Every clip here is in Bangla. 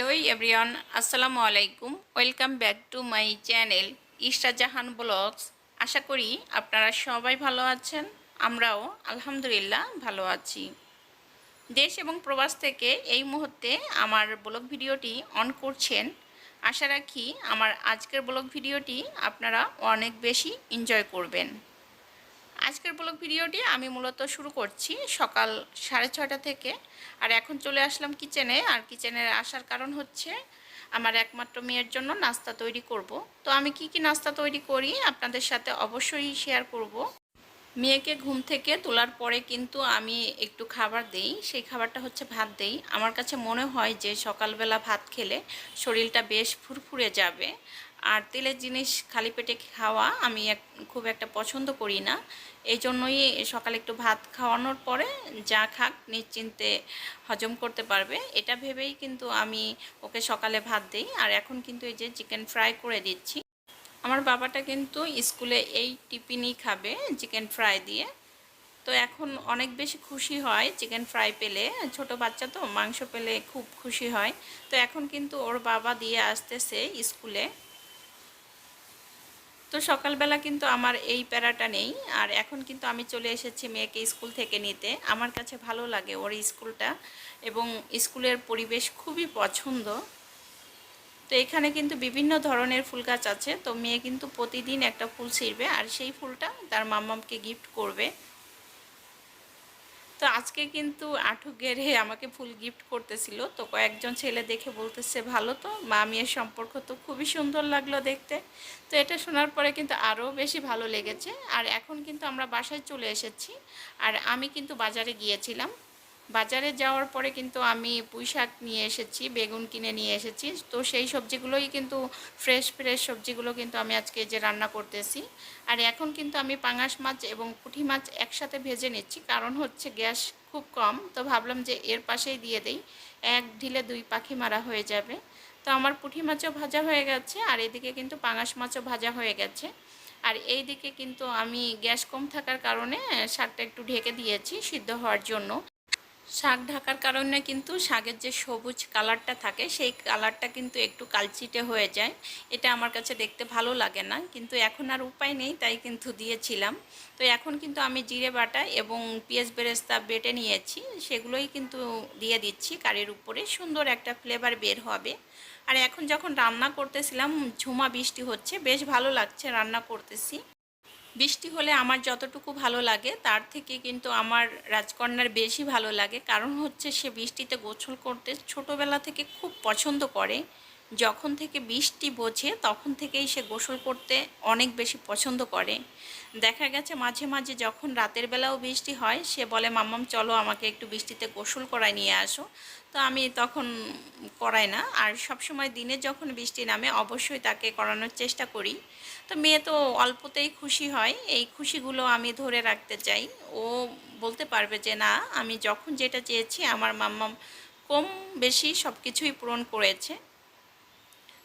হ্যালো এভরিওয়ান, আসসালামু আলাইকুম। Welcome back to my channel Ishra Jahan blogs. আশা করি আপনারা সবাই ভালো আছেন, আমরাও আলহামদুলিল্লাহ ভালো আছি। দেশ এবং প্রবাস থেকে এই মুহূর্তে আমার ব্লগ ভিডিওটি অন করছেন। আশা রাখি আমার আজকের ব্লগ ভিডিওটি আপনারা অনেক বেশি এনজয় করবেন। আজকের ব্লগ ভিডিওটি আমি মূলত শুরু করছি সকাল সাড়ে ছটা থেকে। আর এখন চলে আসলাম কিচেনে। আর কিচেনে আসার কারণ হচ্ছে আমার একমাত্র মেয়ের জন্য নাস্তা তৈরি করব। তো আমি কি কি নাস্তা তৈরি করি আপনাদের সাথে অবশ্যই শেয়ার করব। মেয়েকে ঘুম থেকে তোলার পরে কিন্তু আমি একটু খাবার দেই। সেই খাবারটা হচ্ছে ভাত দেই। আমার কাছে মনে হয় যে সকালবেলা ভাত খেলে শরীরটা বেশ ফুরফুরে যাবে। আর তেলের জিনিস খালি পেটে খাওয়া আমি এক খুব একটা পছন্দ করি না। এই জন্যই সকালে একটু ভাত খাওয়ানোর পরে যা খাক নিশ্চিন্তে হজম করতে পারবে। এটা ভেবেই কিন্তু আমি ওকে সকালে ভাত দিই। আর এখন কিন্তু এই যে চিকেন ফ্রাই করে দিচ্ছি। আমার বাবাটা কিন্তু স্কুলে এই টিফিনই খাবে চিকেন ফ্রাই দিয়ে। তো এখন অনেক বেশি খুশি হয় চিকেন ফ্রাই পেলে। ছোট বাচ্চা তো, মাংস পেলে খুব খুশি হয়। তো এখন কিন্তু ওর বাবা দিয়ে আসতেছে স্কুলে। তো সকালবেলা কিন্তু আমার এই প্যারাটা নেই। আর এখন কিন্তু আমি চলে এসেছি মেয়েকে স্কুল থেকে নিতে। আমার কাছে ভালো লাগে ওর স্কুলটা এবং স্কুলের পরিবেশ খুবই পছন্দ। তো এখানে কিন্তু বিভিন্ন ধরনের ফুল গাছ আছে। তো মেয়ে কিন্তু প্রতিদিন একটা ফুল ছিঁড়বে আর সেই ফুলটা তার মাম্মামকে গিফট করবে। তো আজকে কিন্তু আঠু গেড়ে আমাকে ফুল গিফট করতেছিল। তো কয়েকজন ছেলে দেখে বলতেছে, ভালো তো মা মেয়ের সম্পর্ক তো খুবই সুন্দর লাগল দেখতে। তো এটা শোনার পরে কিন্তু আরও বেশি ভালো লেগেছে। আর এখন কিন্তু আমরা বাসায় চলে এসেছি। আর আমি কিন্তু বাজারে গিয়েছিলাম। বাজারে যাওয়ার পরে কিন্তু আমি পুঁই শাক নিয়ে এসেছি, বেগুন কিনে নিয়ে এসেছি। তো সেই সবজিগুলোই কিন্তু ফ্রেশ ফ্রেশ সবজিগুলো কিন্তু আমি আজকে যে রান্না করতেছি। আর এখন কিন্তু আমি পাঙাশ মাছ এবং পুঁটি মাছ একসাথে ভেজে নিচ্ছি। কারণ হচ্ছে গ্যাস খুব কম, তো ভাবলাম যে এর পাশেই দিয়ে দেই। এক ঢিলে দুই পাখি মারা হয়ে যাবে। তো আমার পুঁটি মাছও ভাজা হয়ে গেছে, আর এদিকে কিন্তু পাঙাশ মাছও ভাজা হয়ে গেছে। আর এই দিকে কিন্তু আমি গ্যাস কম থাকার কারণে শাকটা একটু ঢেকে দিয়েছি সিদ্ধ হওয়ার জন্য। শাক ঢাকার কারণে কিন্তু শাকের যে সবুজ কালারটা থাকে, সেই কালারটা কিন্তু একটু কালচিটে হয়ে যায়। এটা আমার কাছে দেখতে ভালো লাগে না, কিন্তু এখন আর উপায় নেই, তাই কিন্তু দিয়েছিলাম। তো এখন কিন্তু আমি জিরে বাটা এবং পেঁয়াজ বেরেস্তা বেটে নিয়েছি, সেগুলোই কিন্তু দিয়ে দিচ্ছি কারির উপরে, সুন্দর একটা ফ্লেভার বের হবে। আর এখন যখন রান্না করতেছিলাম, ঝুমা বৃষ্টি হচ্ছে, বেশ ভালো লাগছে রান্না করতেছি। বৃষ্টি হলে আমার যতটুকু ভালো লাগে, তার থেকে কিন্তু আমার রাজকন্যার বেশি ভালো লাগে। কারণ হচ্ছে সে বৃষ্টিতে গোসল করতে ছোটোবেলা থেকে খুব পছন্দ করে। যখন থেকে বৃষ্টি বোঝে, তখন থেকেই সে গোসল করতে অনেক বেশি পছন্দ করে। দেখা গেছে মাঝে মাঝে যখন রাতের বেলাও বৃষ্টি হয়, সে বলে, মাম্মাম, চলো আমাকে একটু বৃষ্টিতে গোসল করায় নিয়ে আসো। তো আমি তখন করাই না। আর সবসময় দিনে যখন বৃষ্টি নামে, অবশ্যই তাকে করানোর চেষ্টা করি। তো মেয়ে তো অল্পতেই খুশি হয়। এই খুশিগুলো আমি ধরে রাখতে চাই। ও বলতে পারবে যে, না, আমি যখন যেটা চেয়েছি, আমার মাম্মাম কম বেশি সব কিছুই পূরণ করেছে।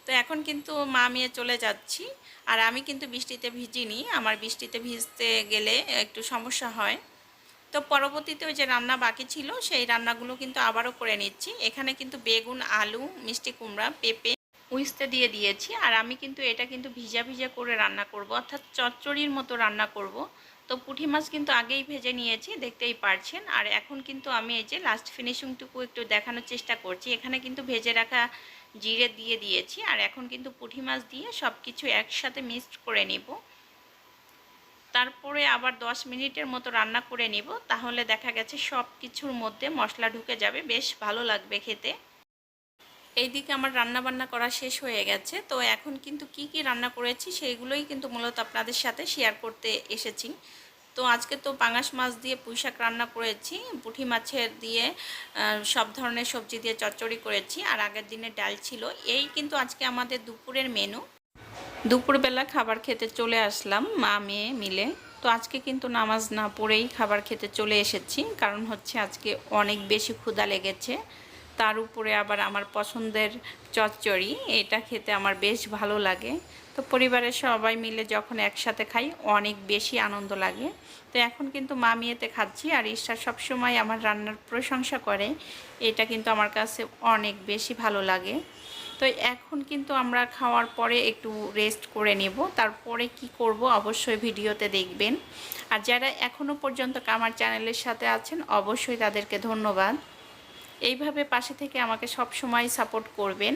তো এখন কিন্তু মা মেয়ে চলে যাচ্ছি। আর আমি কিন্তু বৃষ্টিতে ভিজিনি। আমার বৃষ্টিতে ভিজতে গেলে একটু সমস্যা হয়। তো পরবর্তীতে ওই যে রান্না বাকি ছিল, সেই রান্নাগুলো কিন্তু আবারও করে নিচ্ছি। এখানে কিন্তু বেগুন, আলু, মিষ্টি কুমড়া, পেঁপে উইস্তে দিয়ে দিয়েছি, আর আমি কিন্তু এটা কিন্তু ভিজা ভিজা করে রান্না করব, অর্থাৎ চচ্চড়ির মতো রান্না করব। তো পুঁটি মাছ কিন্তু আগেই ভেজে নিয়েছি, দেখতেই পারছেন। আর এখন কিন্তু আমি এই যে লাস্ট ফিনিশিংটুকু একটু দেখানোর চেষ্টা করছি। এখানে কিন্তু ভেজে রাখা জিরে দিয়ে দিয়েছি, আর এখন কিন্তু পুঁটি মাছ দিয়ে সব কিছু একসাথে মিক্সড করে নিব। তারপরে আবার 10 মিনিটের মতো রান্না করে নিব, তাহলে দেখা গেছে সব কিছুর মধ্যে মশলা ঢুকে যাবে, বেশ ভালো লাগবে খেতে। এইদিকে আমার রান্না বান্না করা শেষ হয়ে গেছে। তো এখন কিন্তু কি কি রান্না করেছি সেইগুলোই কিন্তু মূলত আপনাদের সাথে শেয়ার করতে এসেছি। তো আজকে তো পাঙাশ মাছ দিয়ে পুঁইশাক রান্না করেছি পুঁটি মাছের দিয়ে সব ধরনের সবজি দিয়ে চচ্চড়ি করেছি, আর আগের দিনে ডাল ছিল। এই কিন্তু আজকে আমাদের দুপুরের মেনু দুপুরবেলা খাবার খেতে চলে আসলাম, মা, মেয়ে মিলে। তো আজকে কিন্তু নামাজ না পড়েই খাবার খেতে চলে এসেছি, কারণ হচ্ছে আজকে অনেক বেশি ক্ষুধা লেগেছে। তার উপরে আবার আমার পছন্দের চচ্চড়ি, এটা খেতে আমার বেশ ভালো লাগে। তো পরিবারের সবাই মিলে যখন একসাথে খাই, অনেক বেশি আনন্দ লাগে। তো এখন কিন্তু মামিয়েতে খাচ্ছি আর ঈশ্বর সবসময় আমার রান্নার প্রশংসা করে। এটা কিন্তু আমার কাছে অনেক বেশি ভালো লাগে। তো এখন কিন্তু আমরা খাওয়ার পরে একটু রেস্ট করে নেব। তারপরে কি করব অবশ্যই ভিডিওতে দেখবেন। আর যারা এখনও পর্যন্ত আমার চ্যানেলের সাথে আছেন, অবশ্যই তাদেরকে ধন্যবাদ। এইভাবে পাশে থেকে আমাকে সব সময় সাপোর্ট করবেন।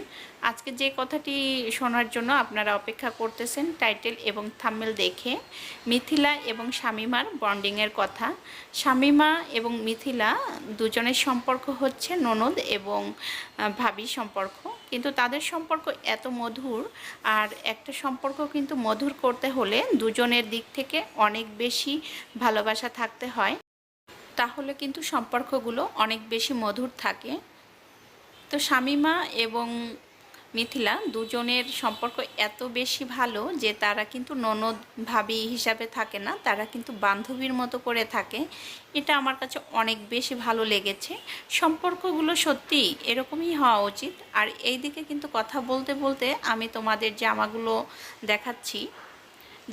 আজকে যে কথাটি শোনার জন্য আপনারা অপেক্ষা করতেছেন টাইটেল এবং থাম্মেল দেখে, মিথিলা এবং শামিমার বন্ডিংয়ের কথা। শামিমা এবং মিথিলা দুজনের সম্পর্ক হচ্ছে ননদ এবং ভাবি সম্পর্ক। কিন্তু তাদের সম্পর্ক এত মধুর, আর একটা সম্পর্ক কিন্তু মধুর করতে হলে দুজনের দিক থেকে অনেক বেশি ভালোবাসা থাকতে হয়। তাহলে কিন্তু সম্পর্কগুলো অনেক বেশি মধুর থাকে। তো শামিমা এবং মিথিলা দুজনের সম্পর্ক এত বেশি ভালো যে তারা কিন্তু ননদ ভাবি হিসাবে থাকে না, তারা কিন্তু বান্ধবীর মতো করে থাকে। এটা আমার কাছে অনেক বেশি ভালো লেগেছে। সম্পর্কগুলো সত্যি এরকমই হওয়া উচিত। আর এই দিকে কিন্তু কথা বলতে বলতে আমি তোমাদের জামাগুলো দেখাচ্ছি।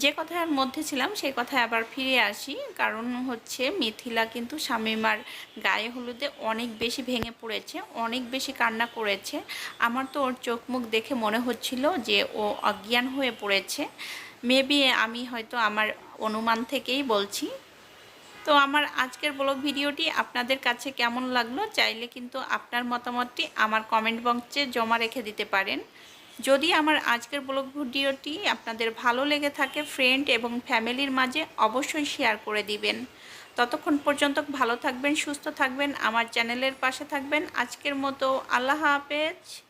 যে কথার মধ্যে ছিলাম সেই কথায় আবার ফিরে আসি। কারণ হচ্ছে মিথিলা কিন্তু শামিমার গায়ে হলুদে অনেক বেশি ভেঙে পড়েছে, অনেক বেশি কান্না করেছে। আমার তো ওর চোখ মুখ দেখে মনে হচ্ছিল যে ও অজ্ঞান হয়ে পড়েছে। মেবি আমি হয়তো আমার অনুমান থেকেই বলছি। তো আমার আজকের ব্লগ ভিডিওটি আপনাদের কাছে কেমন লাগল, চাইলে কিন্তু আপনার মতামতটি আমার কমেন্ট বক্সে জমা রেখে দিতে পারেন। যদি আমার আজকের ব্লগ ভিডিওটি আপনাদের ভালো লেগে থাকে ফ্রেন্ড এবং ফ্যামিলির মাঝে অবশ্যই শেয়ার করে দিবেন। ততক্ষণ পর্যন্ত ভালো থাকবেন, সুস্থ থাকবেন, আমার চ্যানেলের পাশে থাকবেন। আজকের মতো আল্লাহ হাফেজ।